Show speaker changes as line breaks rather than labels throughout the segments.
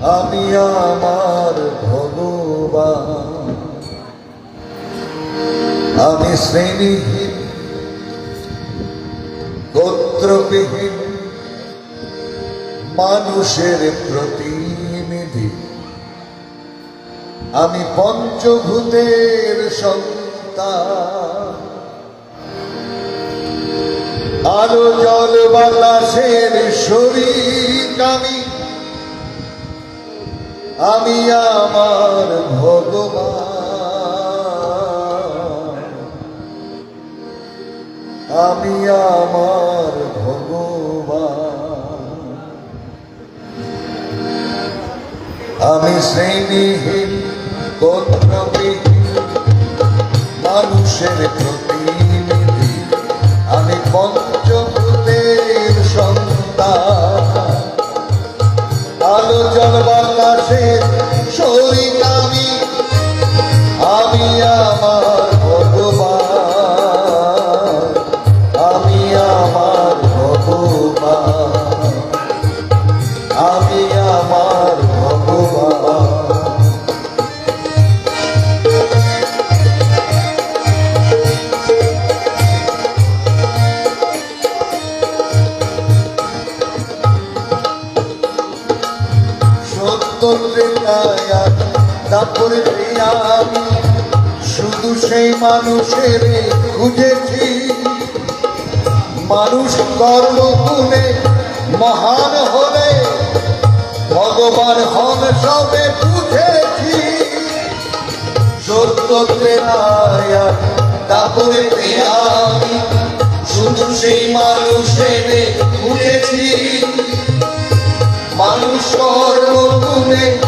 আমি আমার ভগবান। আমি শ্রেণীহীন, গোত্রবিহীন, মানুষের প্রতিনিধি। আমি পঞ্চভূতের সন্তান। আলো জল বাতাসের শরীর আমি আমি আমার ভগবান। আমি আমার ভগবান। আমি শ্রেণীহীন গোত্রবিহীন মানুষের প্রতিনিধি আলো জল বাতাসের শরীর রেখায় তারপরে শুধু সেই মানুষের খুঁজেছি মানুষ কর্ম গুণে মহান হলে ভগবান হন সবে বুঝেছি সত্য প্রেরায়া তারপরে আমি শুধু সেই মানুষের বুঝেছি মানুষ কর্মগুণে মহান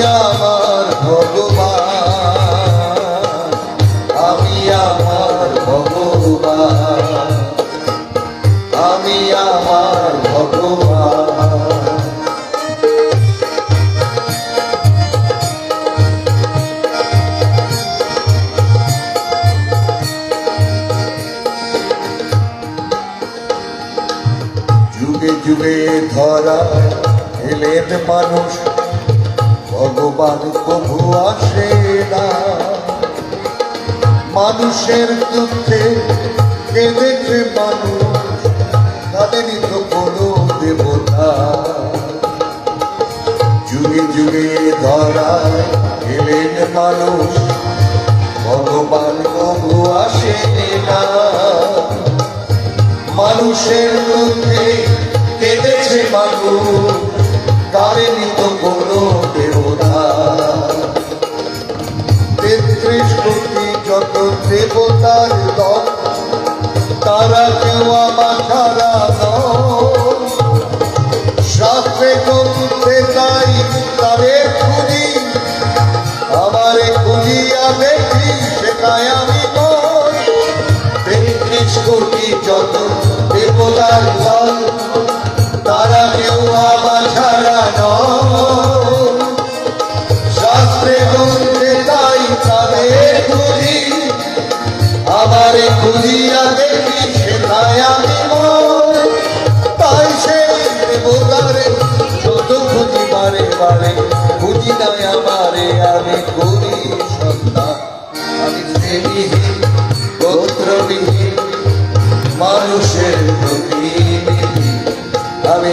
আমার ভগবান। আমি আমার ভগবান। আমি যুগে যুগে ধরা এলেন মানুষ ভগবান প্রভু আসে না। মানুষের দুঃখে কেঁদেছে মানুষ? তাদেরই তো কোনো দেবতা। যুগে যুগে ধরা এলেন মানুষ। ভগবান প্রভু আসে না। মানুষের মধ্যে কেঁদেছে মানুষ? কারেনি তো দেবতার দল আমারে খুঁজিয়া দেখি সেটাই আমি তাই সে যত খুঁজি বারে বারে, খুঁজি নাই আমারে, আমি করি সন্তান আমি শ্রেণীহীন, গোত্রবিহীন, মানুষের প্রতিনিধি। আমি